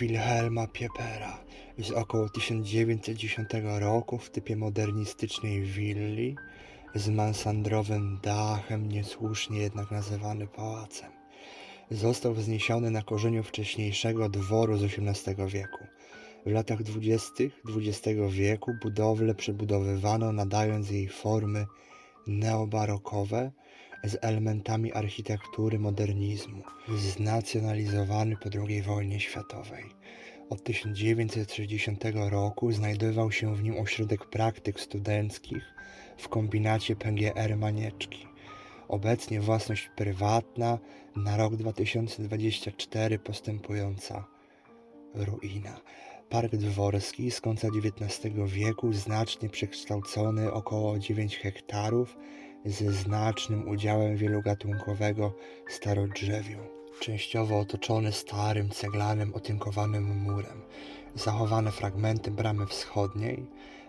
Wilhelma Piepera z około 1910 roku w typie modernistycznej willi z mansandrowym dachem, niesłusznie jednak nazywany pałacem. Został wzniesiony na korzeniu wcześniejszego dworu z XVIII wieku. W latach dwudziestych XX wieku budowlę przebudowywano, nadając jej formy neobarokowe z elementami architektury modernizmu, znacjonalizowany po II wojnie światowej. Od 1960 roku znajdował się w nim ośrodek praktyk studenckich w kombinacie PGR Manieczki. Obecnie własność prywatna, na rok 2024 postępująca ruina. Park dworski z końca XIX wieku, znacznie przekształcony, około 9 hektarów, ze znacznym udziałem wielogatunkowego starodrzewiu. Częściowo otoczony starym, ceglanym, otynkowanym murem. Zachowane fragmenty bramy wschodniej.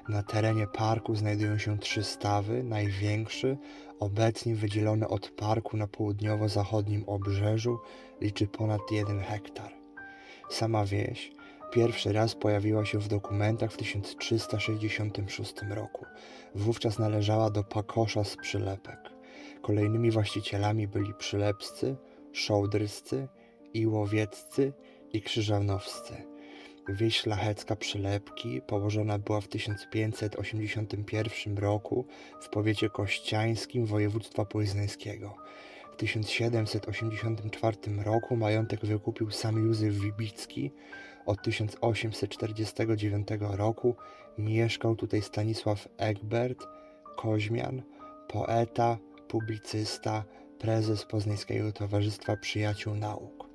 Na terenie parku znajdują się trzy stawy, największy, obecnie wydzielony od parku na południowo-zachodnim obrzeżu, liczy ponad 1 hektar. Sama wieś pierwszy raz pojawiła się w dokumentach w 1366 roku. Wówczas należała do Pakosza z Przylepek. Kolejnymi właścicielami byli Przylepscy, Szołdryscy, Iłowieccy i Krzyżanowscy. Wieś szlachecka Przylepki położona była w 1581 roku w powiecie kościańskim województwa poznańskiego. W 1784 roku majątek wykupił sam Józef Wibicki. Od 1849 roku mieszkał tutaj Stanisław Egbert, Koźmian, poeta, publicysta, prezes Poznańskiego Towarzystwa Przyjaciół Nauk.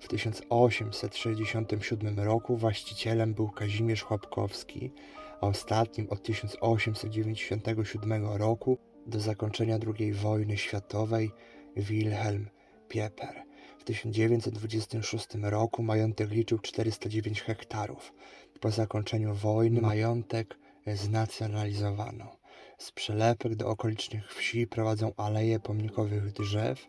W 1867 roku właścicielem był Kazimierz Chłopkowski, a ostatnim od 1897 roku do zakończenia II wojny światowej Wilhelm Pieper. W 1926 roku majątek liczył 409 hektarów. Po zakończeniu wojny majątek znacjonalizowano. Z przelepek do okolicznych wsi prowadzą aleje pomnikowych drzew,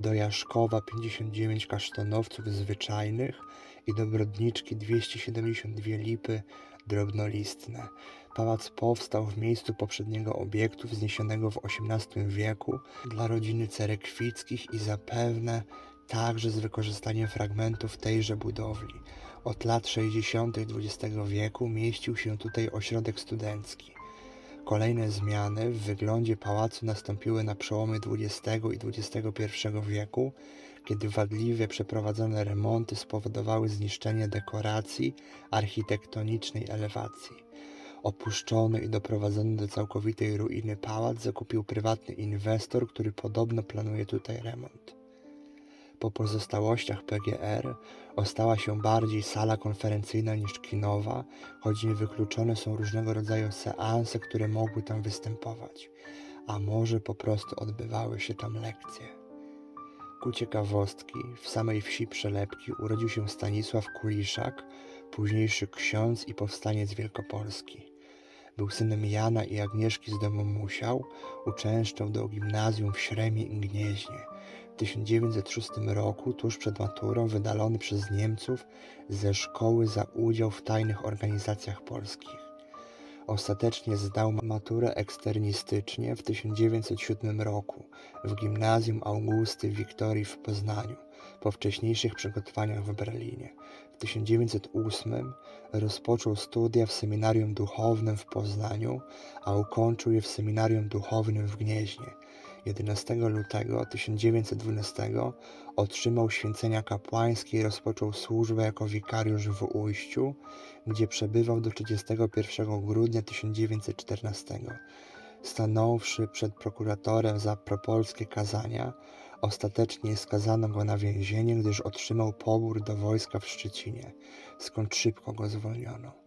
do Jaszkowa 59 kasztanowców zwyczajnych i do Brodniczki 272 lipy drobnolistne. Pałac powstał w miejscu poprzedniego obiektu wzniesionego w XVIII wieku dla rodziny Cerekwickich i zapewne także z wykorzystaniem fragmentów tejże budowli. Od lat 60. XX wieku mieścił się tutaj ośrodek studencki. Kolejne zmiany w wyglądzie pałacu nastąpiły na przełomie XX i XXI wieku, kiedy wadliwie przeprowadzone remonty spowodowały zniszczenie dekoracji architektonicznej elewacji. Opuszczony i doprowadzony do całkowitej ruiny pałac zakupił prywatny inwestor, który podobno planuje tutaj remont. Po pozostałościach PGR ostała się bardziej sala konferencyjna niż kinowa, choć niewykluczone są różnego rodzaju seanse, które mogły tam występować, a może po prostu odbywały się tam lekcje. Ku ciekawostki, w samej wsi Przelepki urodził się Stanisław Kuliszak, późniejszy ksiądz i powstaniec wielkopolski. Był synem Jana i Agnieszki z domu Musiał, uczęszczał do gimnazjum w Śremie i Gnieźnie. W 1906 roku, tuż przed maturą, wydalony przez Niemców ze szkoły za udział w tajnych organizacjach polskich. Ostatecznie zdał maturę eksternistycznie w 1907 roku w gimnazjum Augusty Wiktorii w Poznaniu, po wcześniejszych przygotowaniach w Berlinie. W 1908 rozpoczął studia w seminarium duchownym w Poznaniu, a ukończył je w seminarium duchownym w Gnieźnie. 11 lutego 1912 otrzymał święcenia kapłańskie i rozpoczął służbę jako wikariusz w Ujściu, gdzie przebywał do 31 grudnia 1914. Stanąwszy przed prokuratorem za propolskie kazania, ostatecznie skazano go na więzienie, gdyż otrzymał pobór do wojska w Szczecinie, skąd szybko go zwolniono.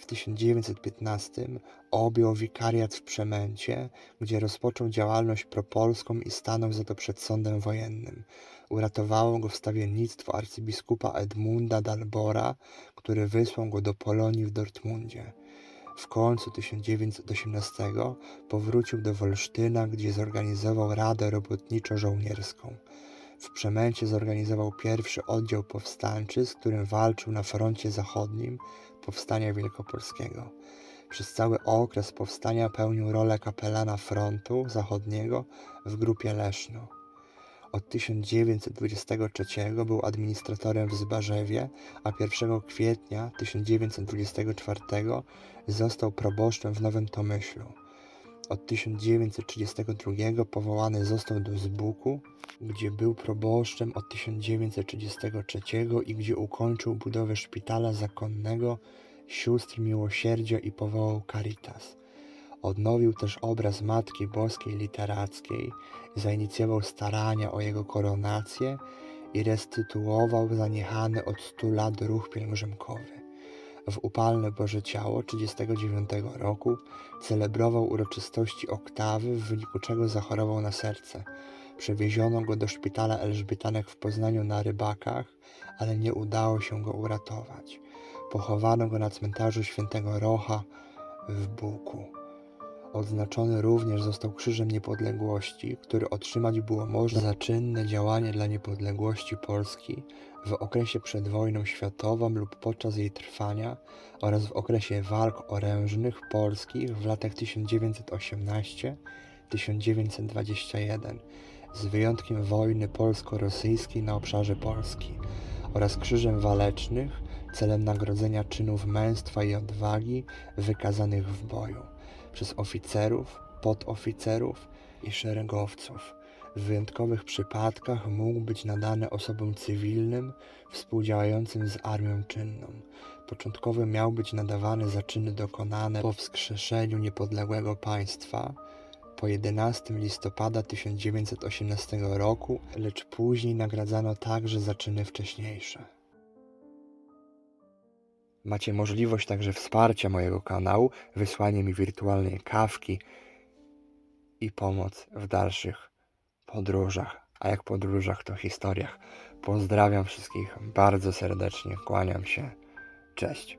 W 1915 objął wikariat w Przemęcie, gdzie rozpoczął działalność propolską i stanął za to przed sądem wojennym. Uratowało go wstawiennictwo arcybiskupa Edmunda Dalbora, który wysłał go do Polonii w Dortmundzie. W końcu 1918 powrócił do Wolsztyna, gdzie zorganizował Radę Robotniczo-Żołnierską. W Przemęcie zorganizował pierwszy oddział powstańczy, z którym walczył na froncie zachodnim Powstania Wielkopolskiego. Przez cały okres powstania pełnił rolę kapelana frontu zachodniego w Grupie Leszno. Od 1923 był administratorem w Zbarzewie, a 1 kwietnia 1924 został proboszczem w Nowym Tomyślu. Od 1932 powołany został do Zbuku, gdzie był proboszczem od 1933 i gdzie ukończył budowę szpitala zakonnego sióstr miłosierdzia i powołał Caritas. Odnowił też obraz Matki Boskiej Literackiej, zainicjował starania o jego koronację i restytuował zaniechany od stu lat ruch pielgrzymkowy. W upalne Boże Ciało 1939 roku celebrował uroczystości oktawy, w wyniku czego zachorował na serce. Przewieziono go do szpitala Elżbietanek w Poznaniu na Rybakach, ale nie udało się go uratować. Pochowano go na cmentarzu Świętego Rocha w Buku. Odznaczony również został Krzyżem Niepodległości, który otrzymać było można za czynne działanie dla niepodległości Polski w okresie przed wojną światową lub podczas jej trwania oraz w okresie walk orężnych polskich w latach 1918-1921 z wyjątkiem wojny polsko-rosyjskiej na obszarze Polski oraz Krzyżem Walecznych celem nagrodzenia czynów męstwa i odwagi wykazanych w boju przez oficerów, podoficerów i szeregowców. W wyjątkowych przypadkach mógł być nadany osobom cywilnym współdziałającym z armią czynną. Początkowo miał być nadawany za czyny dokonane po wskrzeszeniu niepodległego państwa po 11 listopada 1918 roku, lecz później nagradzano także za czyny wcześniejsze. Macie możliwość także wsparcia mojego kanału, wysłanie mi wirtualnej kawki i pomoc w dalszych podróżach. A jak podróżach, to historiach. Pozdrawiam wszystkich bardzo serdecznie, kłaniam się. Cześć.